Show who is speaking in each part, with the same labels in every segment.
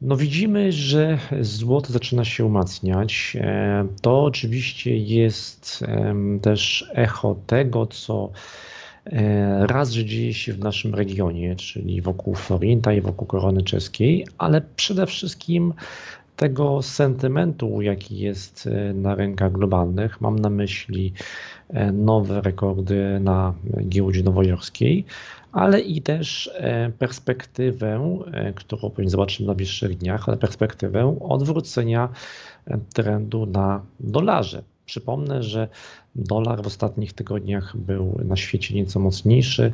Speaker 1: No widzimy, że złoto zaczyna się umacniać. E, To oczywiście jest też echo tego, co e, raz, że dzieje się w naszym regionie, czyli wokół Forinta i wokół korony czeskiej, ale przede wszystkim tego sentymentu, jaki jest e, na rynkach globalnych. Mam na myśli e, nowe rekordy na giełdzie nowojorskiej, ale i też e, perspektywę, którą pewnie zobaczymy na bliższych dniach, ale perspektywę odwrócenia trendu na dolarze. Przypomnę, że dolar w ostatnich tygodniach był na świecie nieco mocniejszy,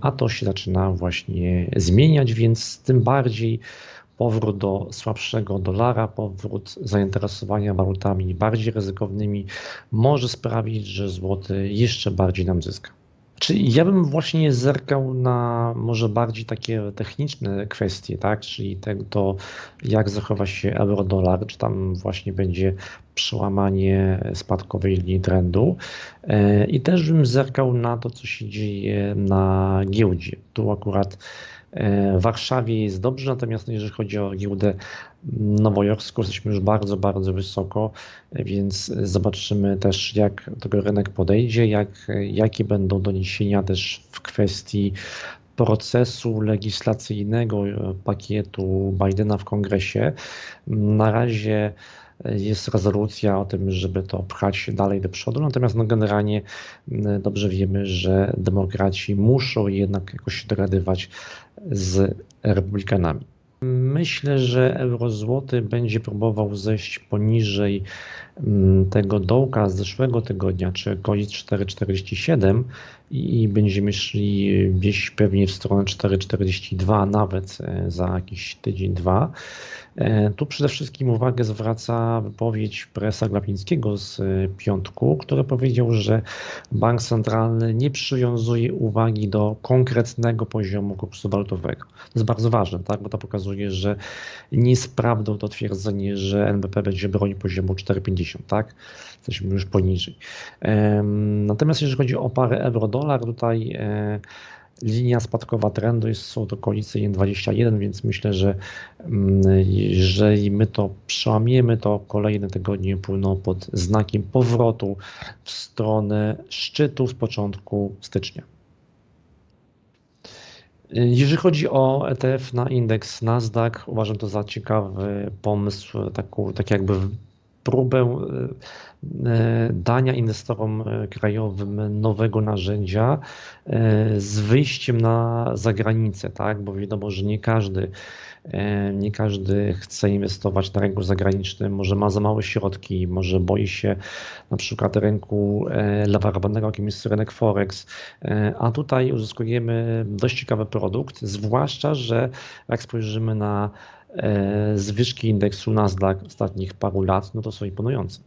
Speaker 1: a to się zaczyna właśnie zmieniać, więc tym bardziej powrót do słabszego dolara, powrót zainteresowania walutami bardziej ryzykownymi może sprawić, że złoty jeszcze bardziej nam zyska. Czyli ja bym właśnie zerkał na może bardziej takie techniczne kwestie, tak? Czyli to, jak zachowa się euro-dolar, czy tam właśnie będzie przełamanie spadkowej linii trendu. E, I też bym zerkał na to, co się dzieje na giełdzie. Tu akurat w Warszawie jest dobrze, natomiast jeżeli chodzi o giełdę nowojorską, jesteśmy już bardzo, bardzo wysoko, więc zobaczymy też, jak tego rynek podejdzie, jak, jakie będą doniesienia też w kwestii procesu legislacyjnego pakietu Bidena w kongresie. Na razie jest rezolucja o tym, żeby to pchać dalej do przodu, natomiast no generalnie dobrze wiemy, że demokraci muszą jednak jakoś dogadywać z republikanami. Myślę, że eurozłoty będzie próbował zejść poniżej tego dołka z zeszłego tygodnia, czy okolic 4,47 i będziemy szli gdzieś pewnie w stronę 4,42 nawet za jakiś tydzień, dwa. Tu przede wszystkim uwagę zwraca wypowiedź presa Glapińskiego z piątku, który powiedział, że bank centralny nie przywiązuje uwagi do konkretnego poziomu kursu walutowego. To jest bardzo ważne, tak? bo to pokazuje, że nie jest prawdą to twierdzenie, że NBP będzie bronił poziomu 4,50, tak? Jesteśmy już poniżej. Natomiast jeżeli chodzi o parę euro-dolar, tutaj e, linia spadkowa trendu jest do okolicy 1,21, więc myślę, że jeżeli my to przełamiemy, to kolejne tygodnie płyną pod znakiem powrotu w stronę szczytu z początku stycznia. Jeżeli chodzi o ETF na indeks Nasdaq, uważam to za ciekawy pomysł, tak jakby próbę dania inwestorom krajowym nowego narzędzia z wyjściem na zagranicę, tak? bo wiadomo, że nie każdy, nie każdy chce inwestować na rynku zagranicznym, może ma za małe środki, może boi się na przykład rynku lewarowanego, jakim jest rynek Forex, a tutaj uzyskujemy dość ciekawy produkt, zwłaszcza, że jak spojrzymy na zwyżki indeksu Nasdaq ostatnich paru lat, no to są imponujące.